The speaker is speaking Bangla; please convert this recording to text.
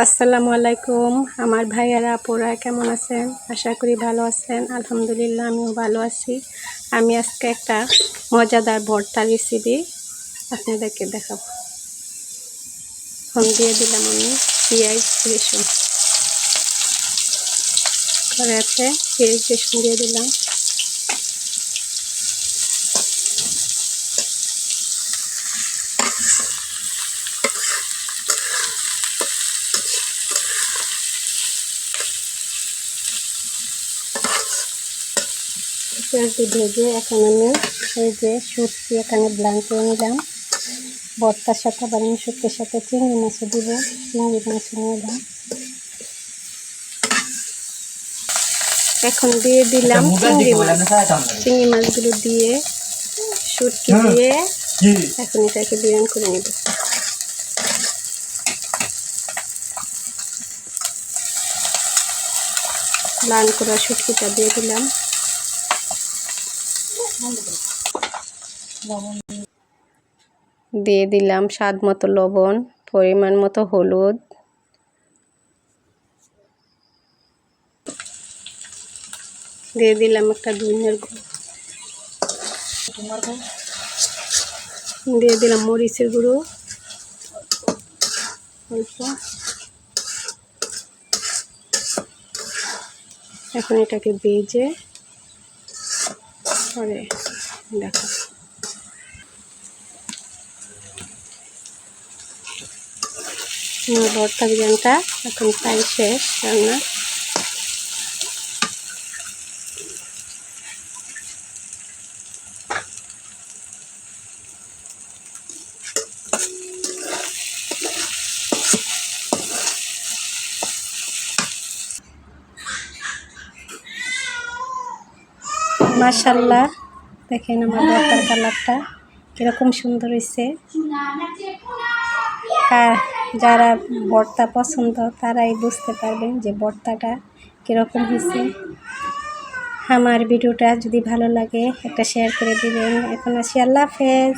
আসসালামু আলাইকুম। আমার ভাইয়ারা, আপুরা কেমন আছেন? আশা করি ভালো আছেন। আলহামদুলিল্লাহ, আমিও ভালো আছি। আমি আজকে একটা মজাদার ভর্তা রেসিপি আপনাদেরকে দেখাবো। ফোন দিয়ে দিলাম আমি পেঁয়াজ, রসুন। কড়াইতে পেঁয়াজ, রসুন দিয়ে দিলাম। পেঁয়াজটি ভেজে এখন আমি এই যে সুটকি এখানে ব্লাঙ্ক করে নিলাম। বর্তার সাথে আবার আমি শুটকির সাথে চিংড়ি মাছও দিব চিংড়ি মাছ নিলাম এখন দিয়ে দিলাম চিংড়ি মাছ। চিংড়ি মাছগুলো দিয়ে শুটকি দিয়ে এখন এটাকে বিরিয়ানি করে নেব। লাল করা শুটকিটা দিয়ে দিলাম। দিয়ে দিলাম স্বাদ মতো লবণ, পরিমাণ মতো হলুদ। দিয়ে দিলাম একটা গুঁড়ো। দিয়ে দিলাম মরিচের গুঁড়ো। অল্প। এখন এটাকে বেজে পরে দেখো। আমার ভর্তা বিরিয়ানিটা এখন প্রায় শেষ রান্না মাশাল্লাহ দেখেন আমার দরকার কালারটা কীরকম সুন্দর হয়েছে যারা বর্তা পছন্দ তারাই বুঝতে পারবেন যে বর্তাটা কীরকম হয়েছে আমার ভিডিওটা যদি ভালো লাগে একটা শেয়ার করে দিবেন। এখন আসি, আল্লাহ হাফেজ।